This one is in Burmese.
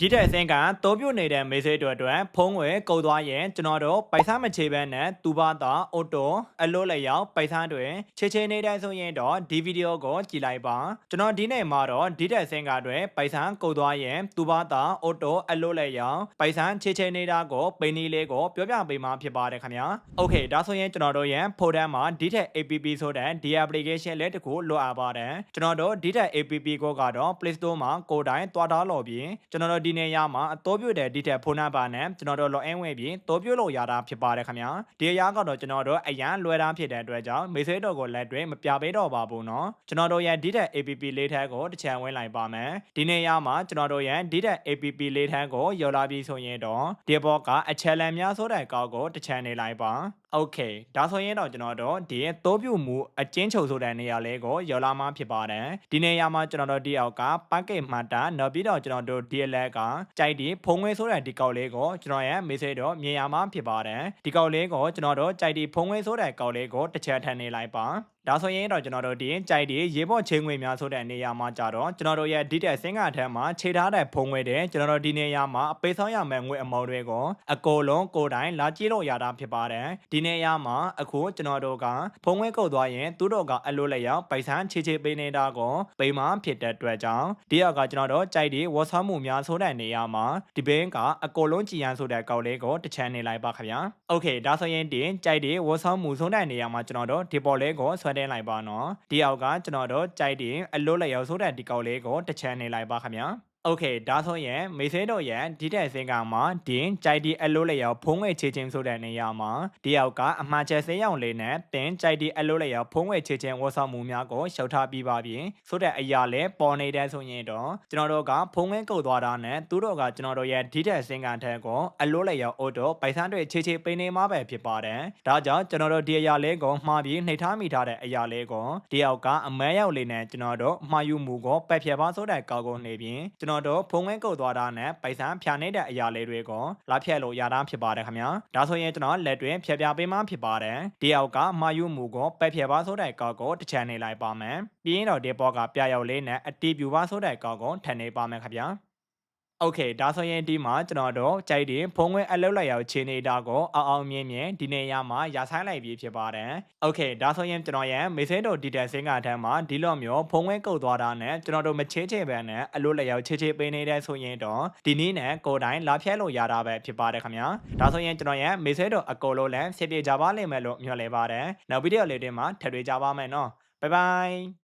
ဒီတဲ့အစင်းကတိုးပြနေတဲ့မေးစေးတွေအတွက်ဖုံးဝယ်ကုတ်သွားရင်ကျွန်တော်တို့ပိုက်စားမချေဘဲနဲ့တူပါတာအော်တိုအလို့လည်းရောက်ပိုက်စားတွေချေချေနေတိုင်းဆိုရင်တော့ဒီဗီဒီယိုကိုကြည့်လိုက်ပါကျွန်တော်ဒီနေ့မှာတော့ဒီတဲ့အစင်းကတွေပိုက်စားကုတ်သွားရင်တူပါတာအော်တိုအလို့လည်းရောက်ပိုက်စားချေချေနေတာကိုပိန်နီလေးကိုပြောပြပေးမှာဖြစ်ပါတယ်ခင်ဗျာโอเคဒါဆိုရင်ကျွန်တော်တို့ရဲ့ဖိုတန်းမှာဒီထက် APP ဆိုတဲ့ဒီ application လေးတစ်ခုလိုအပ်ပါတယ်ကျွန်တော်တို့ဒီထက် APP ကိုကတော့ Play Store မှာကိုယ်တိုင်တွားထားလို့ပြီးကျွန်တော်တို့ ဒီနေရာမှာအတိုးပြတဲ့ဒီထက်ဖုန်းနံပါတ်နဲ့ကျွန်တော်တို့ login ဝင်ပြီးတိုးပြလို့ရတာဖြစ်ပါတယ်ခင်ဗျာဒီအရာကတော့ကျွန်တော်တို့အရန်လွယ်တာဖြစ်တဲ့အတွက်ကြောင့် message တော့ကိုလက်တွဲမပြပေးတော့ပါဘူးเนาะကျွန်တော်တို့ရဲ့ဒီထက် APP လေးထက်ကိုတစ်ချန်ဝင်လိုက်ပါမယ်ဒီနေရာမှာကျွန်တော်တို့ရဲ့ဒီထက် APP လေးထက်ကိုရောက်လာပြီဆိုရင်တော့ဒီဘောကအချက်လန်များဆိုတဲ့ကောက်ကိုတစ်ချန်နေလိုက်ပါโอเคဒါဆိုရင်တော့ကျွန်တော်တို့ဒီရဲ့တိုးပြမှုအကျဉ်းချုပ်ဆိုတဲ့နေရာလေးကိုရောက်လာမှဖြစ်ပါတယ်ဒီနေရာမှာကျွန်တော်တို့ဒီအောက်က packet မှတ်တာနောက်ပြီးတော့ကျွန်တော်တို့ဒီလက် ကကကြိုက်ဒီဖုံငွေဆိုတဲ့ဒီကောက်လေးကိုကျွန်တော်ရဲ့ message တော့မြင်ရမှာဖြစ်ပါတယ်ဒီကောက်လေးကိုကျွန်တော်တို့ကြိုက်ဒီဖုံငွေဆိုတဲ့ကောက်လေးကိုတစ်ချက်ထပ်နေလိုက်ပါ ။ဒါဆိုရင်တော့ကျွန်တော်တို့ဒီရင်ကြိုက်ဒီရေပေါ်ချိန်ငွေများဆိုတဲ့နေရာမှာကြတော့ကျွန်တော်တို့ရဲ့ဒီတက်စင်းကထက်မှာခြေထားတဲ့ဖုံငွေတဲ့ကျွန်တော်တို့ဒီနေရာမှာအပေးဆောင်ရမယ့်ငွေအမောင်းတွေကိုအကုန်လုံးကိုယ်တိုင်လာကြည့်လို့ရတာဖြစ်ပါတယ်။ဒီနေရာမှာအခုကျွန်တော်တို့ကဖုံငွေကုတ်သွားရင်သူတို့ကအလိုလျောက်ပိုက်ဆန်းခြေခြေပေးနေတာကိုပိမဖြစ်တဲ့အတွက်ကြောင့်ဒီရောက်ကကျွန်တော်တို့ကြိုက်ဒီဝတ်ဆောင်မှုများဆိုတဲ့နေရာမှာဒီဘင်းကအကုန်လုံးကြည်ရန်ဆိုတဲ့ကောက်လေးကိုတစ်ချမ်းနေလိုက်ပါခင်ဗျာ။ Okay ဒါဆိုရင်ဒီကြိုက်ဒီဝတ်ဆောင်မှုဆုံးတဲ့နေရာမှာကျွန်တော်တို့ဒီပေါ်လေးကိုဆွဲတင်လိုက်ပါနော်ဒီအောက်ကကျွန်တော်တို့ကြိုက်တင်အလို့လျောက်ဆိုတဲ့ဒီကောက်လေးကိုတစ်ချမ်းနေလိုက်ပါခင်ဗျာ โอเคဒါဆိုရင်မေဆေးတော့ရန်ဒီတဲ့စင်ကမှာဒင်းကြိုက်ဒီအလို့လျောက်ဖုံးငွေချေချင်းဆိုတဲ့နေရာမှာဒီအောက်ကအမှားချက်စင်းရောင်လေးနဲ့တင်းကြိုက်ဒီအလို့လျောက်ဖုံးငွေချေချင်းဝတ်ဆောင်မှုများကိုရှောက်ထားပြီးပါပြီဆိုတဲ့အရာလဲပေါ်နေတဲ့ဆိုရင်တော့ကျွန်တော်တို့ကဖုံးငွေကုတ်သွားတာနဲ့သူတို့ကကျွန်တော်တို့ရဲ့ဒီတဲ့စင်ကထက်ကိုအလို့လျောက်အိုတိုပိုက်ဆန်းတွေချေချေပိနေမှာပဲဖြစ်ပါတယ်ဒါကြောင့်ကျွန်တော်တို့ဒီအရာလေးကိုမှားပြီးနှိပ်ထားမိထားတဲ့အရာလေးကိုဒီအောက်ကအမဲရောက်လေးနဲ့ကျွန်တော်တို့မှားယူမှုကိုပက်ဖြတ်ပါဆိုတဲ့ကောက်ကိုနေပြီးကျွန်တော် ာ်တို့ဖုံးငွေကုတ်သွားတာနဲ့ပိုက်ဆန်းဖြာနေတဲ့အရာလေးတွေကိုလာဖြတ်လို့ရတာဖြစ်ပါတယ်ခင်ဗျာဒါဆိုရင်ကျွန်တော်လက်တွင်ဖြတ်ပြပေးမှဖြစ်ပါတယ်ဒီအောက်ကမှားယူမှုကိုပက်ဖြတ်ပါဆိုတဲ့ကောက်ကိုတစ်ချန်နေလိုက်ပါမယ်ပြီးရင်တော့ဒီဘောကပြရောက်လေးနဲ့အတီးပြူပါဆိုတဲ့ကောက်ကိုထန်နေပါမယ်ခင်ဗျာ โอเคဒါဆိုရင်ဒီမှာကျွန်တော်တို့ကြိုက်တင်ဖုံးခွင့်အလုပ်လိုက်ရောက်ချင်းနေတာကိုအောင်အောင်မြင်မြင်ဒီနေရာမှာရဆိုင်လိုက်ပြီးဖြစ်ပါတယ်โอเคဒါဆိုရင်ကျွန်တော်ရဲ့မေဆေးတို့ဒီတက်စင်းကထမ်းမှာဒီလိုမျိုးဖုံးခွင့်ကုတ်သွားတာနဲ့ကျွန်တော်တို့မချေးချေပဲနဲ့အလုပ်လိုက်ရောက်ချေချေပေးနေတဲ့ဆိုရင်တော့ဒီနည်းနဲ့ကိုယ်တိုင်လာဖြတ်လို့ရတာပဲဖြစ်ပါတယ်ခင်ဗျာဒါဆိုရင်ကျွန်တော်ရဲ့မေဆေးတို့အကောလို့လည်းဖြစ်ပြကြပါလိမ့်မယ်လို့မျှော်လင့်ပါတယ်နောက်ဗီဒီယိုလေးတွေမှာထပ်တွေ့ကြပါမယ်နော်ဘိုင်ဘိုင်